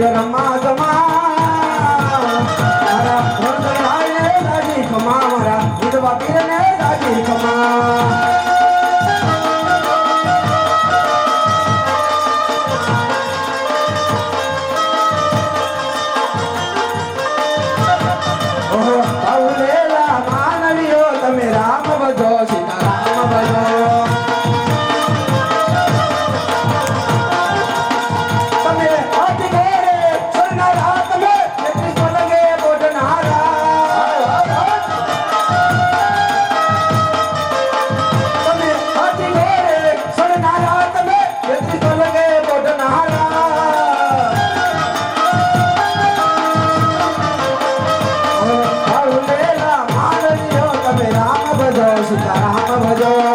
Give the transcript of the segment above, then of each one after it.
செய்தனம்மா भजो सुताराम भजो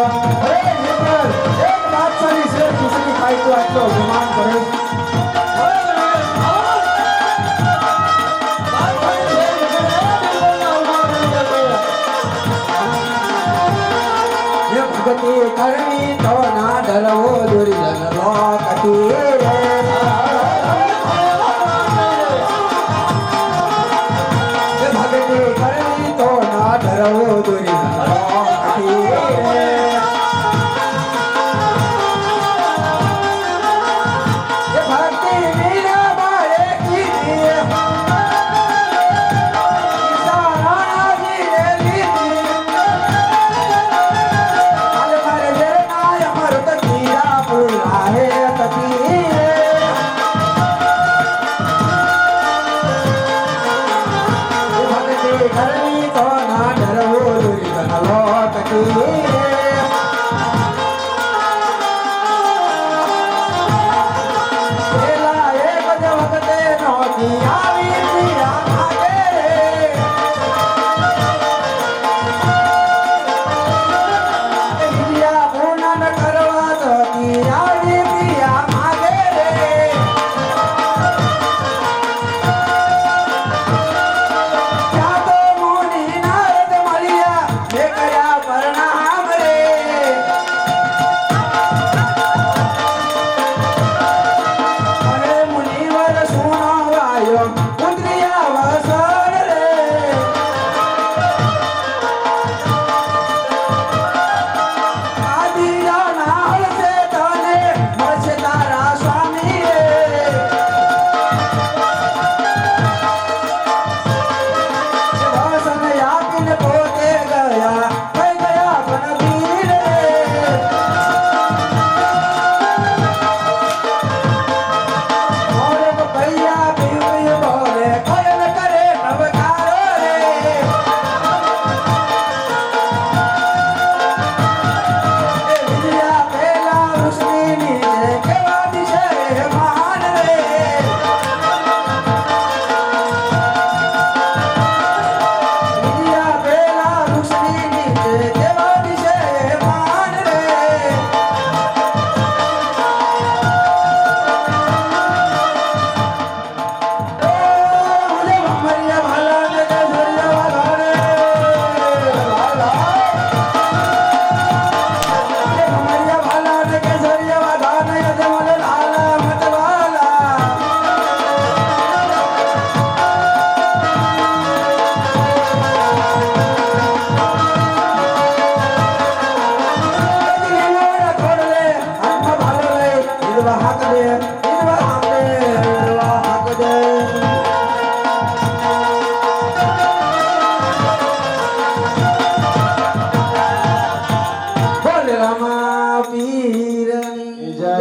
રામા પીરની જય.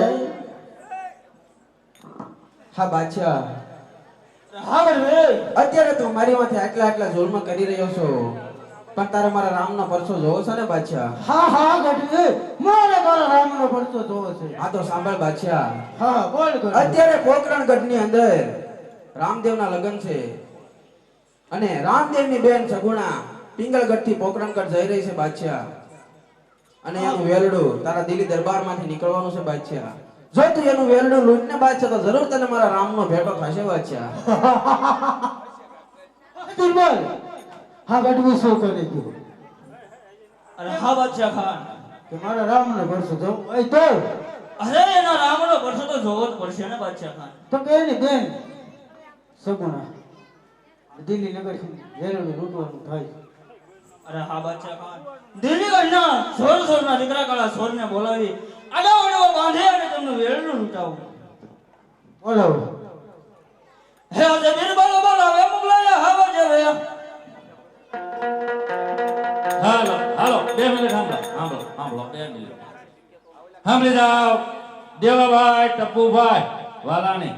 હા બાદશાહ. હા ભાઈ અત્યારે તું મારી માથે આટલા આટલા જોરમાં કરી રહ્યો છો. પણ તારે મારા રામનો પરસો જોવો છે ને બાદશાહ? હા હા ગઢવી મારે મારા રામનો પરસો જોવો છે. આ તો સાંભળ બાદશાહ. હા બોલ અત્યારે પોકરણ ગઢની અંદર રામદેવના લગ્ન છે. અને રામદેવની બેન સગુણા પિંગલગઢથી પોકરણગઢ જઈ રહી છે બાદશાહ. અને એનું વેલડું તારા દિલ્હી દરબારમાંથી નીકળવાનું છે બાદશાહ. જો તું એનું વેલડું લૂંટને બાદશાહ તો જરૂર તને મારા રામનો ભેટો થશે બાદશાહ. દુર્બલ બોલ. હા ગઢવી શું કરી તું અરે હા બાદશાહ ખાન. કે મારા રામને ભરસો જવું એ તો. અરે એના રામનો ભરશો તો જોવો જ પડશે ને બાદશાહ ખાન. તો કે ને બેન. સગુણા દિલ્હી નગર વેલડું લૂંટવાનું થાય. અરે હા બાદશાહ ખાન. દિલ્હી કરના સોર સોરના દીકરા કાળા સોરને બોલાવી આડા ઓડવા બાંધે અને તેમનું વેરણું લૂંટાવું. બોલો. હે આજે બિરબલો બોલાવે મોકલાયા હાવા જેવે હાલો હાલો બે મિનિટ સાંભળો સાંભળો સાંભળો બે મિનિટ. સાંભળી જાઓ. દેવાભાઈ ટપ્પુભાઈ વાલાણી.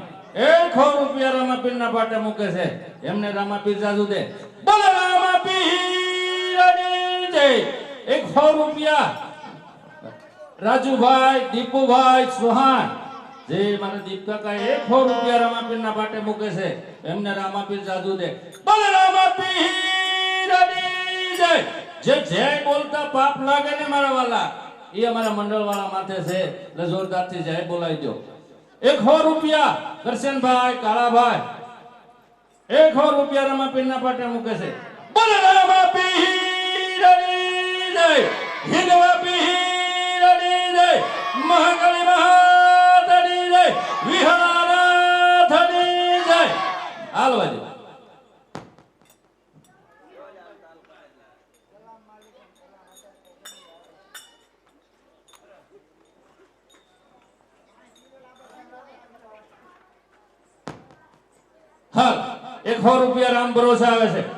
એખો રૂપિયા રામાપીરના પાટે મૂકે છે. એમને રામાપીર જાજુ દે. બોલો રામાપીરની એક સો રૂપિયા. રાજુભાઈ, દીપુભાઈ સુહાણ જે મારા દીપ એક સો રૂપિયા રામાપીરના પાટે મૂકે છે, એમને રામાપીર જાદુ દે. બોલો રામાપીરની જે જય બોલતા પાપ લાગે ને મારા વાલા, એ અમારા મંડળ વાળા માથે છે. એટલે જોરદારથી જય બોલાવી દો. એખો રૂપિયા કરશનભાઈ કાળાભાઈ. એખો રૂપિયા રામાપીરના પાટે મૂકે છે. બોલો રામાપીરની જય હિંદવા પીરની જય મહાકાળી મહાતની જય વિહારાથની જય હાલ વાજો. હાલ. એકસો રૂપિયા રામ ભરોસા આવે છે.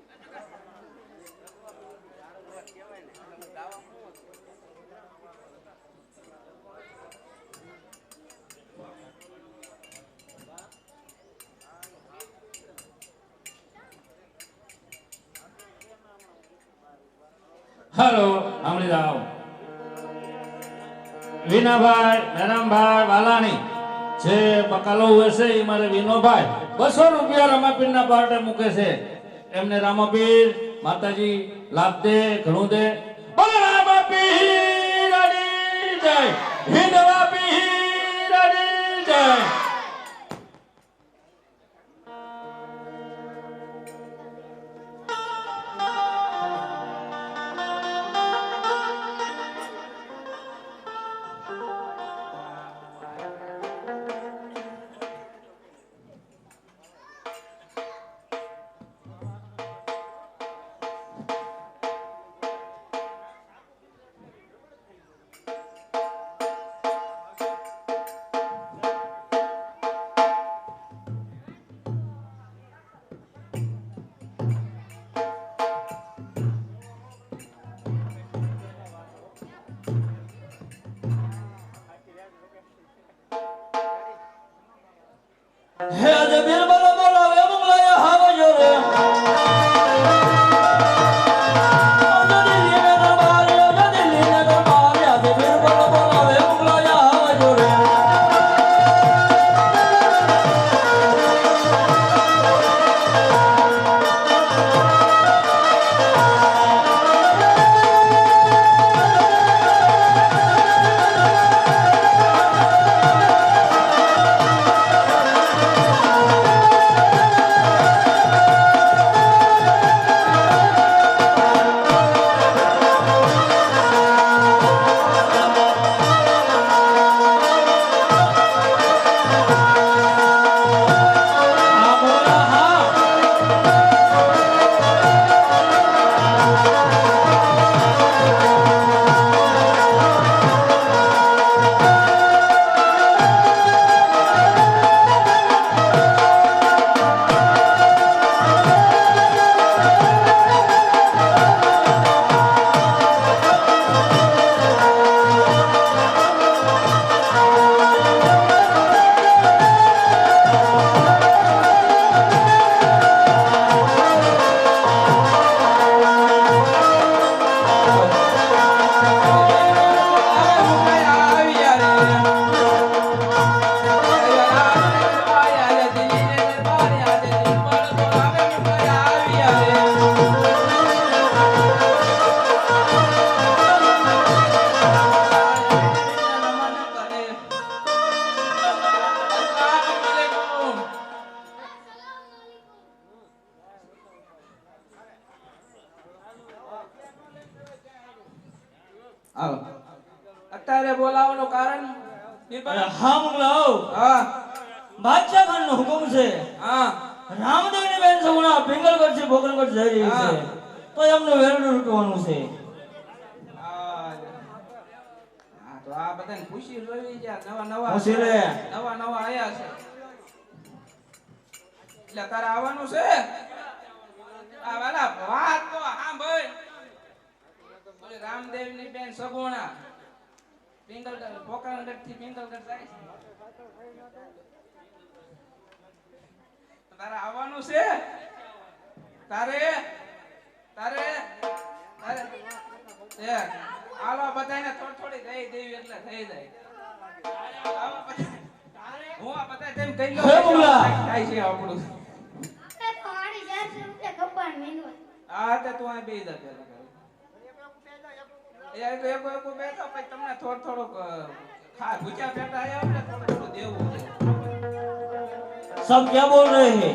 હાલો સાંભળી જાઓ વિનાભાઈ મેરામભાઈ વાલાણી, જે બકાલો હશે એ મારે વિનોભાઈ. બસો રૂપિયા રામાપીરના પાર્ટે મૂકે છે. એમને રામાપીર, માતાજી, લાભ દે, ઘણું દે. બોલો, રામાપીર જય. હિંદવા પીર જય. બાદશાહ ખાન નો હુકમ છે. હા. રામદેવની બેન સગુણા પિંગલગઢ છે ભોગલગઢ જઈ રહી હા. છે તો એમનું વેરડું લૂંટવાનું છે. હા તો આ બધાને ખુશી જોઈ જ્યાં નવા નવા લે. નવા નવા આયા છે. એટલે તારે આવવાનું છે? આ વાલા વાત તો સાંભળ. ઓલી રામદેવની બેન સગુણા. પિંગલગઢ પોકરણગઢથી પિંગલગઢ જાય છે. તારે આવવાનું છે? તારે? તારે? તારે? એ આલો બધાને થોડી થોડી દઈ દેવી એટલે થઈ જાય. હું આ બધા તેમ કહી દઉં થાય છે આપણું. એ તો આડી ચારસો રૂપિયા કપાળ મીંડવા. આ તે તું આ બેહી જા પેલા એ આ તો એકો એકો પછી તમને થોડું થોડુંક ખા ભૂખ્યા પેટા હોય ને થોડું થોડું દેવું છે સબ ક્યાં બોલ રહે